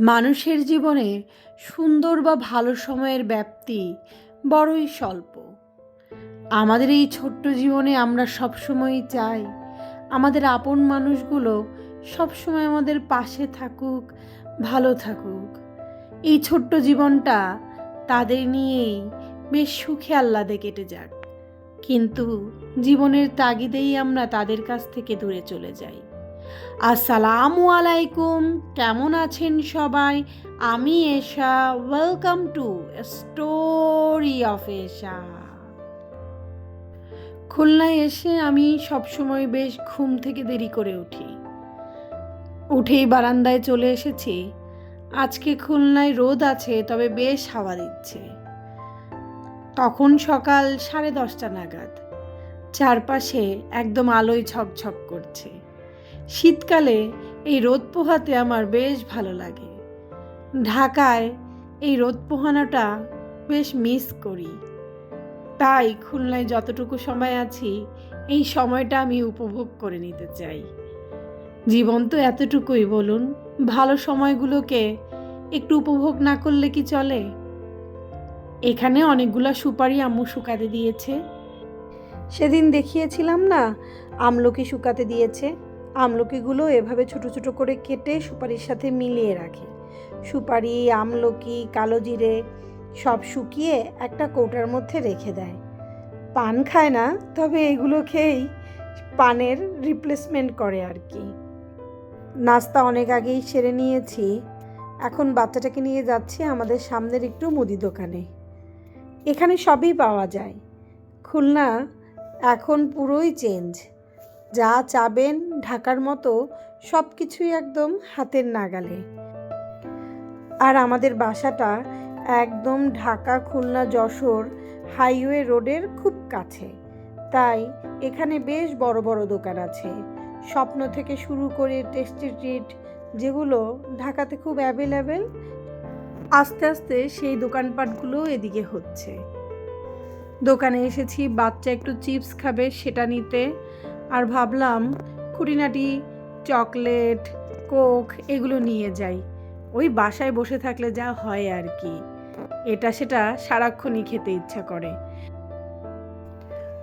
মানুষের জীবনে সুন্দর বা ভালো সময়ের ব্যাপ্তি বড়ই স্বল্প। আমাদের এই ছোট্ট জীবনে আমরা সবসময়ই চাই আমাদের আপন মানুষগুলো সবসময় আমাদের পাশে থাকুক, ভালো থাকুক। এই ছোট্ট জীবনটা তাদের নিয়েই বেশ সুখে আহ্লাদে কেটে যাক। কিন্তু জীবনের তাগিদেই আমরা তাদের কাছ থেকে দূরে চলে যাই। আসসালামু আলাইকুম। কেমন আছেন সবাই? আমি Esha. Welcome to story of Esha খুলনায় এসে আমি সবসময় বেশ ঘুম থেকে দেরি করে উঠি। উঠেই বারান্দায় চলে এসেছি। আজকে খুলনায় রোদ আছে, তবে বেশ হাওয়া দিচ্ছে। তখন সকাল সাড়ে দশটা নাগাদ। চারপাশে একদম আলোয় ঝকঝক করছে। শীতকালে এই রোদ পোহাতে আমার বেশ ভালো লাগে। ঢাকায় এই রোদ পোহানোটা বেশ মিস করি। তাই খুলনায় যতটুকু সময় আছি, এই সময়টা আমি উপভোগ করে নিতে চাই। জীবন তো এতটুকুই, বলুন। ভালো সময়গুলোকে একটু উপভোগ না করলে কি চলে? এখানে অনেকগুলা সুপারি আম্মু শুকাতে দিয়েছে। সেদিন দেখিয়েছিলাম না, আমলকি শুকাতে দিয়েছে। আমলকিগুলো এভাবে ছোট ছোট করে কেটে সুপারির সাথে মিলিয়ে রাখে। সুপারি, আমলকি, কালো জিরে সব শুকিয়ে একটা কৌটার মধ্যে রেখে দেয়। পান খায় না, তবে এগুলো খেয়েই পানের রিপ্লেসমেন্ট করে আর কি। নাস্তা অনেক আগেই সেরে নিয়েছি। এখন বাচ্চাটাকে নিয়ে যাচ্ছি আমাদের সামনের একটু মুদি দোকানে। এখানে সবই পাওয়া যায়। খুলনা এখন পুরোই চেঞ্জ। যা চাবেন ঢাকার মতো সব কিছুই একদম হাতের নাগালে। আর আমাদের বাসাটা একদম ঢাকা খুলনা যশোর হাইওয়ে রোডের খুব কাছে। তাই এখানে বেশ বড় বড় দোকান আছে। স্বপ্ন থেকে শুরু করে টেস্টি ট্রিট যেগুলো ঢাকাতে খুব অ্যাভেলেবেল, আস্তে আস্তে সেই দোকানপাটগুলো এদিকে হচ্ছে। দোকানে এসেছি, বাচ্চা একটু চিপস খাবে সেটা নিতে। আর ভাবলাম খুঁটিনাটি, চকলেট, কোক এগুলো নিয়ে যাই। ওই বাসায় বসে থাকলে যা হয় আর কি। এটা সেটা সারাক্ষণই খেতে ইচ্ছা করে।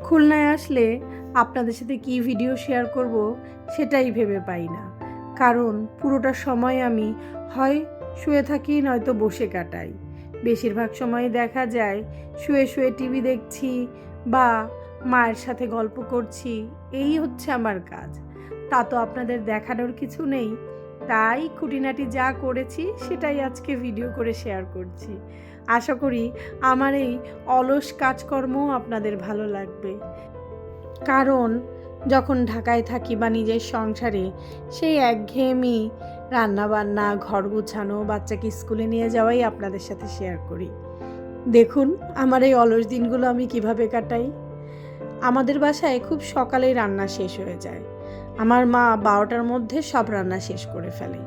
খুলনায় আসলে আপনাদের সাথে কি ভিডিও শেয়ার করব সেটাই ভেবে পাই না। কারণ পুরোটা সময় আমি হয় শুয়ে থাকি, নয়তো বসে কাটাই। বেশিরভাগ সময় দেখা যায় শুয়ে শুয়ে টিভি দেখছি বা মায়ের সাথে গল্প করছি, এই হচ্ছে আমার কাজ। তা তো আপনাদের দেখানোর কিছু নেই। তাই খুঁটিনাটি যা করেছি, সেটাই আজকে ভিডিও করে শেয়ার করছি। আশা করি আমার এই অলস কাজকর্ম আপনাদের ভালো লাগবে। কারণ, যখন ঢাকায় থাকি বা নিজের সংসারে, সেই একঘেয়েমি রান্নাবান্না, ঘর গুছানো, বাচ্চাকে স্কুলে নিয়ে যাওয়াই আপনাদের সাথে শেয়ার করি। দেখুন, আমার এই অলস দিনগুলো আমি কীভাবে কাটাই। আমাদের বাসায় খুব সকালেই রান্না শেষ হয়ে যায়। আমার মা বারোটার মধ্যে সব রান্না শেষ করে ফেলে।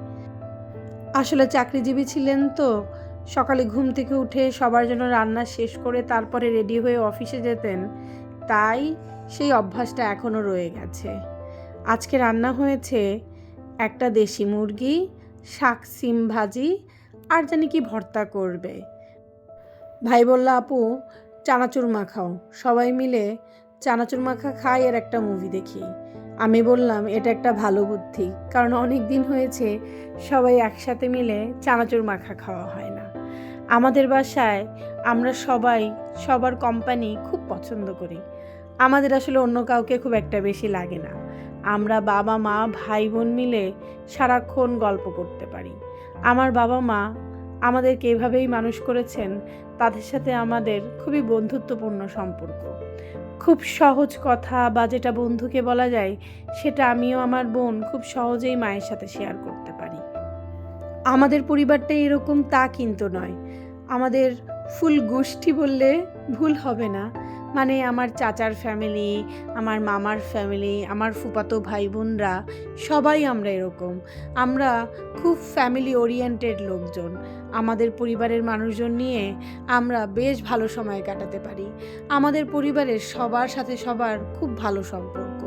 আসলে চাকরিজীবী ছিলেন তো, সকালে ঘুম থেকে উঠে সবার জন্য রান্না শেষ করে তারপরে রেডি হয়ে অফিসে যেতেন, তাই সেই অভ্যাসটা এখনও রয়ে গেছে। আজকে রান্না হয়েছে একটা দেশি মুরগি, শাক সিম ভাজি, আর জানি কি ভর্তা করবে। ভাই বলল, আপু, চানাচুর মাখাও। সবাই মিলে চানাচুর মাখা খাই আর একটা মুভি দেখি। আমি বললাম, এটা একটা ভালো বুদ্ধি, কারণ অনেক দিন হয়েছে সবাই একসাথে মিলে চানাচুর মাখা খাওয়া হয় না। আমাদের বাসায় আমরা সবাই, সবার কোম্পানি খুব পছন্দ করি। আমাদের আসলে অন্য কাউকে খুব একটা বেশি লাগে না। আমরা বাবা মা ভাই বোন মিলে সারাক্ষণ গল্প করতে পারি। আমার বাবা মা আমাদেরকে এভাবেই মানুষ করেছেন, তাদের সাথে আমাদের খুবই বন্ধুত্বপূর্ণ সম্পর্ক। খুব সহজ কথা বা যেটা বন্ধুকে বলা যায়, সেটা আমিও আমার বোন খুব সহজেই মায়ের সাথে শেয়ার করতে পারি। আমাদের পরিবারটা এরকম তা কিন্তু নয়। আমাদের ফুল গোষ্ঠী বললে ভুল হবে না। মানে আমার চাচার ফ্যামিলি আমার মামার ফ্যামিলি আমার ফুপাতো ভাই বোনরা সবাই আমরা এরকম। আমরা খুব ফ্যামিলি ওরিয়েন্টেড লোকজন। আমাদের পরিবারের মানুষজন নিয়ে আমরা বেশ ভালো সময় কাটাতে পারি। আমাদের পরিবারের সবার সাথে সবার খুব ভালো সম্পর্ক।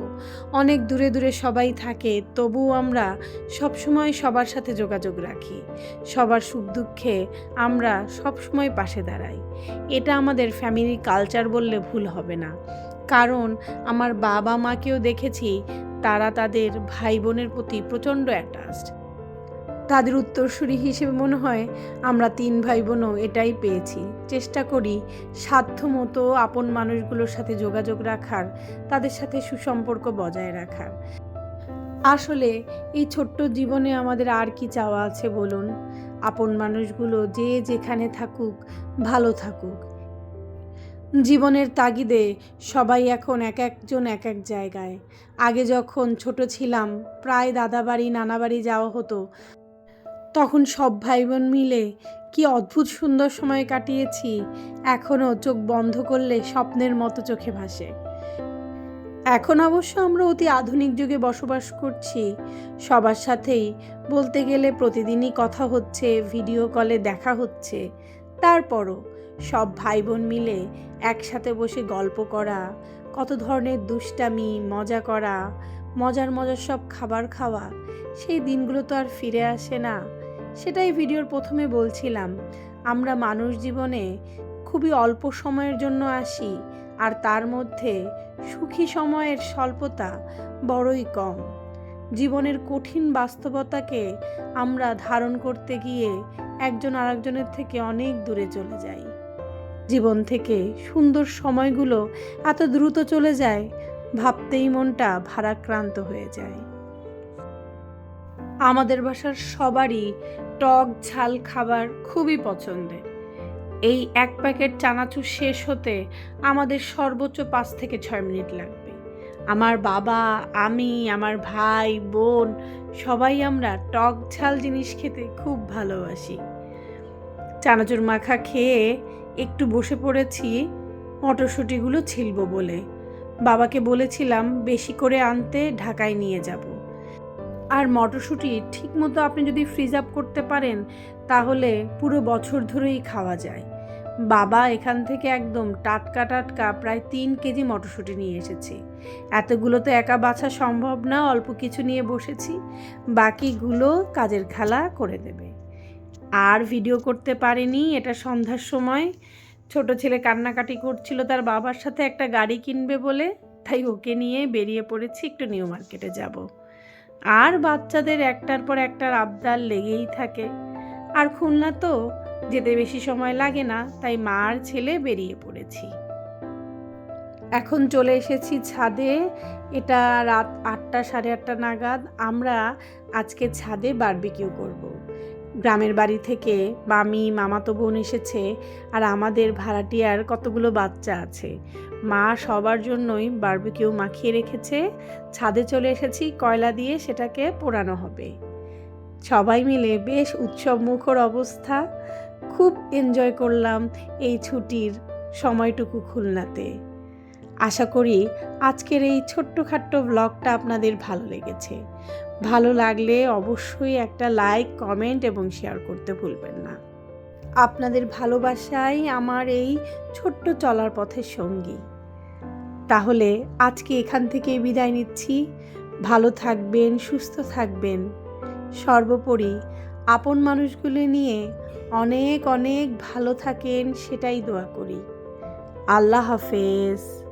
অনেক দূরে দূরে সবাই থাকে, তবুও আমরা সবসময় সবার সাথে যোগাযোগ রাখি। সবার সুখ দুঃখে আমরা সবসময় পাশে দাঁড়াই। এটা আমাদের ফ্যামিলি কালচার বললে ভুল হবে না। কারণ আমার বাবা মাকেও দেখেছি, তারা তাদের ভাই বোনের প্রতি প্রচণ্ড অ্যাটাচড তাদের উত্তরসূরি হিসেবে মনে হয়, আমরা তিন ভাই বোনও এটাই পেয়েছি। চেষ্টা করি সাধ্য মতো আপন মানুষগুলোর সাথে যোগাযোগ রাখার, তাদের সাথে সুসম্পর্ক বজায় রাখার। আসলে, এই ছোট্ট জীবনে আমাদের আর কি চাওয়া আছে বলুন? আপন মানুষগুলো যে যেখানে থাকুক, ভালো থাকুক। জীবনের তাগিদে সবাই এখন এক একজন এক এক জায়গায়। আগে যখন ছোট ছিলাম, প্রায় দাদাবাড়ি, নানাবাড়ি যাওয়া হতো তখন সব ভাই বোন মিলে কি অদ্ভুত সুন্দর সময় কাটিয়েছি। এখনও চোখ বন্ধ করলে স্বপ্নের মতো চোখে ভাসে। এখন অবশ্য আমরা অতি আধুনিক যুগে বসবাস করছি। সবার সাথেই বলতে গেলে প্রতিদিনই কথা হচ্ছে, ভিডিও কলে দেখা হচ্ছে। তারপরও সব ভাই বোন মিলে একসাথে বসে গল্প করা, কত ধরনের দুষ্টামি, মজা করা, মজার মজার সব খাবার খাওয়া, সেই দিনগুলো তো আর ফিরে আসে না। সেটাই ভিডিওর প্রথমে বলছিলাম। আমরা মানুষ জীবনে খুবই অল্প সময়ের জন্য আসি, আর তার মধ্যে সুখী সময়ের স্বল্পতা বড়ই কম। জীবনের কঠিন বাস্তবতাকে আমরা ধারণ করতে গিয়ে একজন আরেকজনের থেকে অনেক দূরে চলে যাই। জীবন থেকে সুন্দর সময়গুলো এত দ্রুত চলে যায়, ভাবতেই মনটা ভারাক্রান্ত হয়ে যায়। আমাদের বাসার সবারই টক ঝাল খাবার খুবই পছন্দের। এই এক প্যাকেট চানাচুর শেষ হতে আমাদের সর্বোচ্চ পাঁচ থেকে ছয় মিনিট লাগবে। আমার বাবা, আমি, আমার ভাই, বোন, সবাই আমরা টক ঝাল জিনিস খেতে খুব ভালোবাসি। চানাচুর মাখা খেয়ে একটু বসে পড়েছি, মটরশুঁটিগুলো ছিলব বলে। বাবাকে বলেছিলাম, বেশি করে আনতে ঢাকায় নিয়ে যাব। আর মটরশুঁটি ঠিকমতো আপনি যদি ফ্রিজ আপ করতে পারেন, তাহলে পুরো বছর ধরেই খাওয়া যায়। বাবা এখান থেকে একদম টাটকা টাটকা প্রায় তিন কেজি মটরশুঁটি নিয়ে এসেছি। এতগুলো তো একা বাছা সম্ভব না, অল্প কিছু নিয়ে বসেছি। বাকিগুলো কাজের খেলা করে দেবে। আর ভিডিও করতে পারেনি, এটা সন্ধ্যার সময়। ছোট ছেলে কান্নাকাটি করছিল, তার বাবার সাথে একটা গাড়ি কিনবে বলে। তাই ওকে নিয়ে বেরিয়ে পড়েছি, একটু নিউ মার্কেটে যাব। আর বাচ্চাদের একটার পর একটার আবদার লেগেই থাকে। আর খুলনা তো যেতে বেশি সময় লাগে না, তাই মা আর ছেলে বেরিয়ে পড়েছি। এখন চলে এসেছি ছাদে। এটা রাত আটটা, সাড়ে আটটা নাগাদ। আমরা আজকে ছাদে বারবিকিউ করব। গ্রামের বাড়ি থেকে মামি, মামাতো বোন এসেছে আর আমাদের ভাড়াটিয়ার কতগুলো বাচ্চা আছে। মা সবার জন্যই বারবিকিউ মাখিয়ে রেখেছে। ছাদে চলে এসেছি, কয়লা দিয়ে সেটাকে পোড়ানো হবে। সবাই মিলে বেশ উৎসব মুখর অবস্থা। খুব এনজয় করলাম এই ছুটির সময়টুকু খুলনাতে। আশা করি আজকের এই ছোট্টখাট্ট ব্লগটা আপনাদের ভালো লেগেছে। ভালো লাগলে অবশ্যই একটা লাইক কমেন্ট এবং শেয়ার করতে ভুলবেন না। আপনাদের ভালোবাসাই আমার এই ছোট্ট চলার পথের সঙ্গী। তাহলে আজকে এখান থেকে বিদায় নিচ্ছি। ভালো থাকবেন, সুস্থ থাকবেন। সর্বোপরি আপন মানুষগুলো নিয়ে অনেক অনেক ভালো থাকেন, সেটাই দোয়া করি। আল্লাহ হাফেজ।